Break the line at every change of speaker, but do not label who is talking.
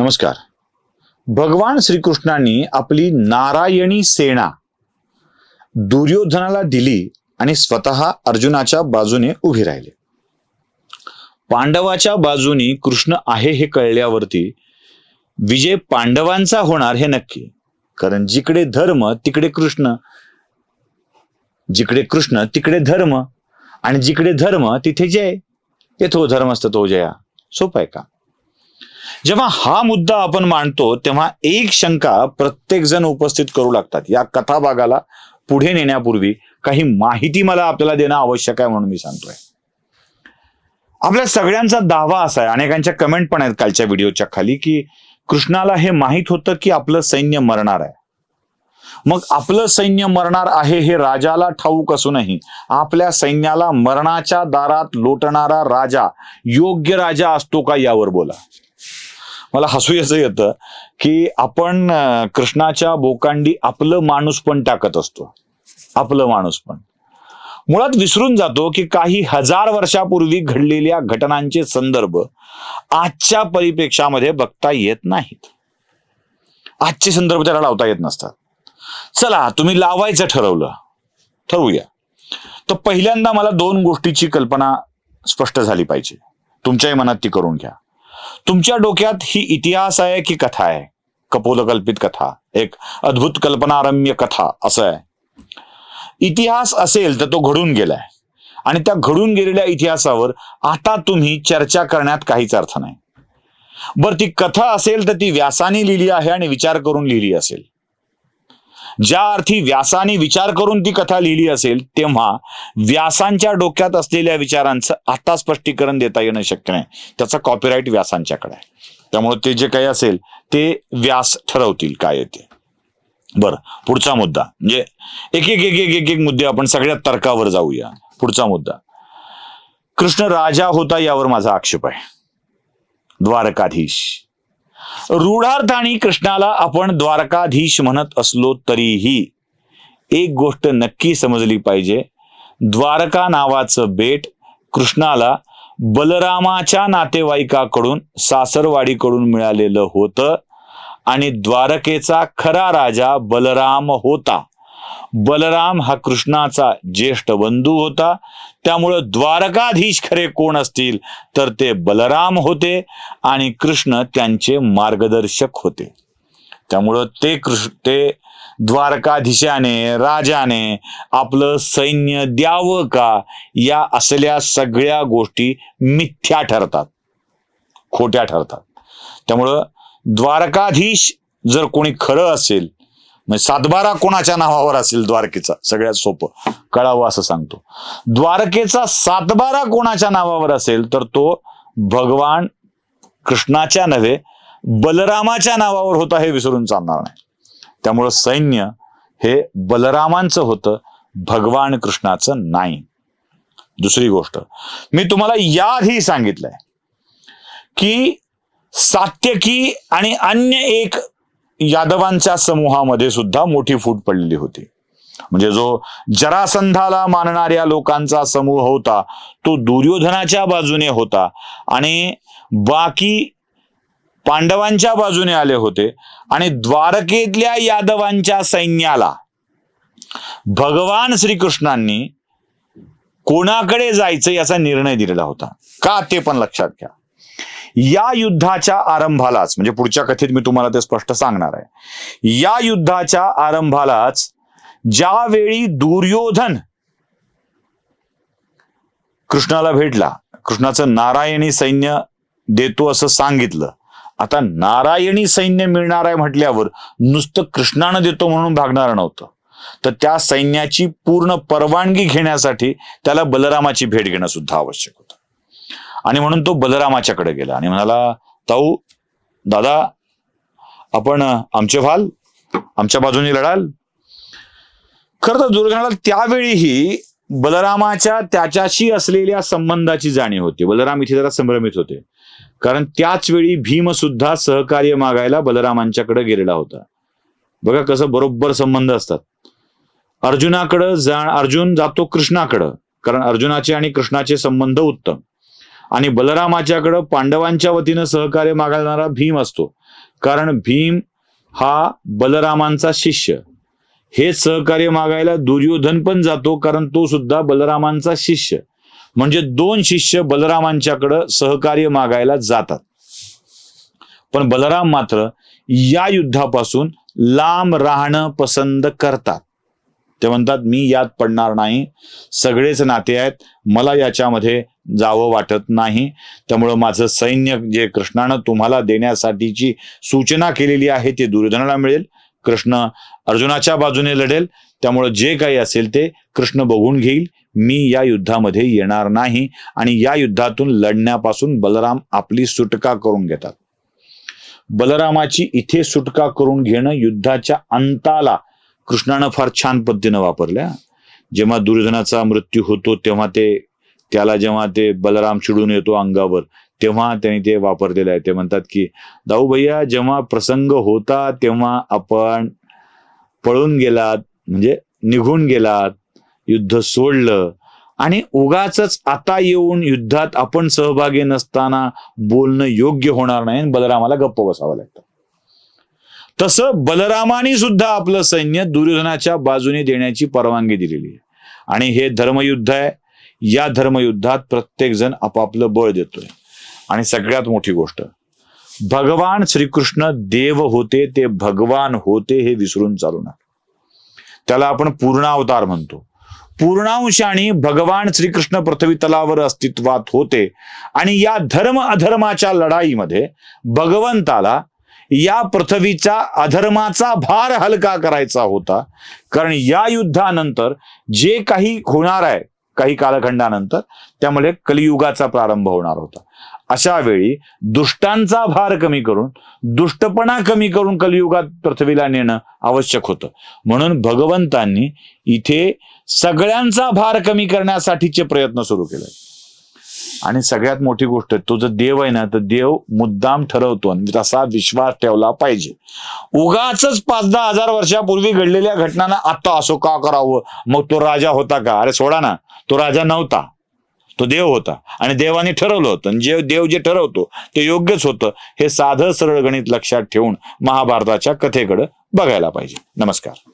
नमस्कार. भगवान श्रीकृष्णांनी आपली नारायणी सेना दुर्योधनाला दिली आणि स्वतः अर्जुनाच्या बाजूने उभे राहिले. पांडवाच्या बाजूने कृष्ण आहे हे कळल्यावरती विजय पांडवांचा होणार हे नक्की. कारण जिकडे धर्म तिकडे कृष्ण. जिकडे कृष्ण तिकडे धर्म. आणि जिकडे धर्म तिथे जय. येथो धर्मस्थ तो जया. सोपं आहे का? जेव्हा हा मुद्दा आपण मांडतो तेव्हा एक शंका प्रत्येक जण उपस्थित करू लागतात. या कथा भागाला पुढे नेण्यापूर्वी काही माहिती मला आपल्याला देणं आवश्यक आहे म्हणून मी सांगतोय. आपल्या सगळ्यांचा दावा असा आहे अनेकांच्या कमेंट पण आहेत कालच्या व्हिडिओच्या खाली की कृष्णाला हे माहीत होतं की आपलं सैन्य मरणार आहे. मग आपलं सैन्य मरणार आहे हे राजाला ठाऊक असूनही आपल्या सैन्याला मरणाच्या दारात लोटणारा राजा योग्य राजा असतो का यावर बोला. मला हसू याचं येतं की आपण कृष्णाच्या बोकांडी आपलं माणूस पण टाकत असतो. आपलं माणूस पण. मुळात विसरून जातो की काही हजार वर्षापूर्वी घडलेल्या घटनांचे संदर्भ आजच्या परिप्रेक्षामध्ये बघता येत नाहीत. आजचे संदर्भ त्याला लावता येत नसतात. चला तुम्ही लावायचं ठरवलं. ठरवूया. तर पहिल्यांदा मला दोन गोष्टीची कल्पना स्पष्ट झाली पाहिजे. तुमच्याही मनात ती करून घ्या. तुमच्या डोक्यात ही इतिहास आहे की कथा आहे? कपोलकल्पित कथा एक अद्भुत कल्पनारम्य कथा असं आहे. इतिहास असेल तर तो घडून गेलाय. आणि त्या घडून गेलेल्या इतिहासावर आता तुम्ही चर्चा करण्यात काहीच अर्थ नाही. बरं ती कथा असेल तर ती व्यासाने लिहिली आहे आणि विचार करून लिहिली असेल. ज्या अर्थी व्यासाने विचार करून ती कथा लिहिली असेल तेव्हा व्यासांच्या डोक्यात असलेल्या विचारांचं आता स्पष्टीकरण देता येणं शक्य नाही. त्याचा कॉपीराईट व्यासांच्याकडे आहे. त्यामुळे ते जे काही असेल ते व्यास ठरवतील काय येते बर पुढचा मुद्दा. म्हणजे एक एक एक एक एक एक मुद्दे आपण सगळ्या तर्कावर जाऊया. पुढचा मुद्दा. कृष्ण राजा होता यावर माझा आक्षेप आहे. द्वारकाधीश. रूढार्थाने कृष्णाला आपण द्वारकाधीश म्हणत असलो तरीही एक गोष्ट नक्की समजली पाहिजे. द्वारका नावाचं बेट कृष्णाला बलरामाच्या नातेवाईकाकडून सासरवाडीकडून मिळालेलं होतं आणि द्वारकेचा खरा राजा बलराम होता. बलराम हा कृष्णाचा ज्येष्ठ बंधू होता. त्यामुळं द्वारकाधीश खरे कोण असतील? तर ते बलराम होते आणि कृष्ण त्यांचे मार्गदर्शक होते. त्यामुळं ते कृष्ण ते द्वारकाधीशाने राजाने आपलं सैन्य द्यावं का? या असल्या सगळ्या गोष्टी मिथ्या ठरतात. खोट्या ठरतात. त्यामुळं द्वारकाधीश जर कोणी खरं असेल म्हणजे सातबारा कोणाच्या नावावर असेल द्वारकेचा? सगळ्यात सोपं. कळावं असं सांगतो. द्वारकेचा सातबारा कोणाच्या नावावर असेल तर तो भगवान कृष्णाच्या नव्हे बलरामाच्या नावावर होता हे विसरून चालणार नाही. त्यामुळं सैन्य हे बलरामांचं होतं भगवान कृष्णाचं नाही. दुसरी गोष्ट. मी तुम्हाला याआधी सांगितलंय की सात्यकी आणि अन्य एक यादवांच्या समूहामध्ये सुद्धा मोठी फूट पडलेली होती. म्हणजे जो जरासंधाला मानणाऱ्या लोकांचा समूह होता तो दुर्योधनाच्या बाजूने होता आणि बाकी पांडवांच्या बाजूने आले होते आणि द्वारकेतल्या यादवांच्या सैन्याला भगवान श्रीकृष्णांनी कोणाकडे जायचं याचा निर्णय दिलेला होता. का ते पण लक्षात घ्या. या युद्धाच्या आरंभालाच म्हणजे पुढच्या कथेत मी तुम्हाला ते स्पष्ट सांगणार आहे. या युद्धाच्या आरंभालाच ज्यावेळी दुर्योधन कृष्णाला भेटला कृष्णाचं नारायणी सैन्य देतो असं सांगितलं. आता नारायणी सैन्य मिळणार आहे म्हटल्यावर नुसतं कृष्णानं देतो म्हणून भागणार नव्हतं. तर त्या सैन्याची पूर्ण परवानगी घेण्यासाठी त्याला बलरामाची भेट घेणं सुद्धा आवश्यक होतं. आणि म्हणून तो बलरामाच्याकडे गेला आणि म्हणाला ताऊ दादा आपण आमचे व्हाल आमच्या बाजूने लढाल. खर तर दुर्योधनाला त्यावेळीही बलरामाच्या त्याच्याशी असलेल्या संबंधाची जाणीव होती. बलराम इथे जरा संभ्रमित होते. कारण त्याच वेळी भीम सुद्धा सहकार्य मागायला बलरामांच्याकडे गेलेला होता. बघा कसं बरोबर संबंध असतात. अर्जुनाकडं जा अर्जुन जातो कृष्णाकडं. कारण अर्जुनाचे आणि कृष्णाचे संबंध उत्तम. आणि बलरामाच्याकडं पांडवांच्या वतीनं सहकार्य मागणारा भीम असतो. कारण भीम हा बलरामांचा शिष्य. हे सहकार्य मागायला दुर्योधन पण जातो कारण तो सुद्धा बलरामांचा शिष्य. म्हणजे दोन शिष्य बलरामांच्याकडं सहकार्य मागायला जातात. पण बलराम मात्र या युद्धापासून लांब राहणं पसंत करतात. ते म्हणतात मी यात पडणार नाही. सगळेच नाते आहेत. मला याच्यामध्ये जावं वाटत नाही. त्यामुळं माझं सैन्य जे कृष्णानं तुम्हाला देण्यासाठीची सूचना केलेली आहे ते दुर्योधनाला मिळेल. कृष्ण अर्जुनाच्या बाजूने लढेल. त्यामुळं जे काही असेल ते कृष्ण बघून घेईल. मी या युद्धामध्ये येणार नाही आणि या युद्धातून लढण्यापासून बलराम आपली सुटका करून घेतात. बलरामाची इथे सुटका करून घेणं युद्धाच्या अंताला कृष्णानं फार छान पद्धतीनं वापरल्या. जेव्हा दुर्योधनाचा मृत्यू होतो तेव्हा ते त्याला जेव्हा ते बलराम चिडून येतो अंगावर तेव्हा त्यांनी ते वापरलेलं आहे. ते म्हणतात की दाऊ भैया जेव्हा प्रसंग होता तेव्हा आपण पळून गेलात म्हणजे निघून गेलात युद्ध सोडलं. आणि उगाच आता येऊन युद्धात आपण सहभागी नसताना बोलणं योग्य होणार नाही आणि बलरामाला गप्प बसावं लागतं. तसं बलरामाने सुद्धा आपलं सैन्य दुर्योधनाच्या बाजूने देण्याची परवानगी दिलेली आहे. आणि हे धर्मयुद्ध आहे. या धर्मयुद्धात प्रत्येक जण आपापलं बळ देतोय. आणि सगळ्यात मोठी गोष्ट भगवान श्रीकृष्ण देव होते ते भगवान होते हे विसरून चालू नका. त्याला आपण पूर्णावतार म्हणतो. पूर्णांशाने भगवान श्रीकृष्ण पृथ्वी तलावर अस्तित्वात होते. आणि या धर्म अधर्माच्या लढाईमध्ये भगवंताला या पृथ्वीचा अधर्माचा भार हलका करायचा होता. कारण या युद्धानंतर जे काही होणार आहे काही कालखंडानंतर त्यामुळे कलियुगाचा प्रारंभ होणार होता. अशा वेळी दुष्टांचा भार कमी करून दुष्टपणा कमी करून कलियुगात पृथ्वीला नेणं आवश्यक होतं. म्हणून भगवंतांनी इथे सगळ्यांचा भार कमी करण्यासाठीचे प्रयत्न सुरू केले. आणि सगळ्यात मोठी गोष्ट तो जर देव आहे ना तर देव मुद्दाम ठरवतो आणि तसा विश्वास ठेवला पाहिजे. उगाच पाच दहा हजार वर्षापूर्वी घडलेल्या घटनांना आता असो का करावं? मग तो राजा होता का? अरे सोडा ना. तो राजा नव्हता. तो देव होता. आणि देवाने ठरवलं होतं. आणि जे देव जे ठरवतो ते योग्यच होतं. हे साधं सरळ गणित लक्षात ठेवून महाभारताच्या कथेकडं बघायला पाहिजे. नमस्कार.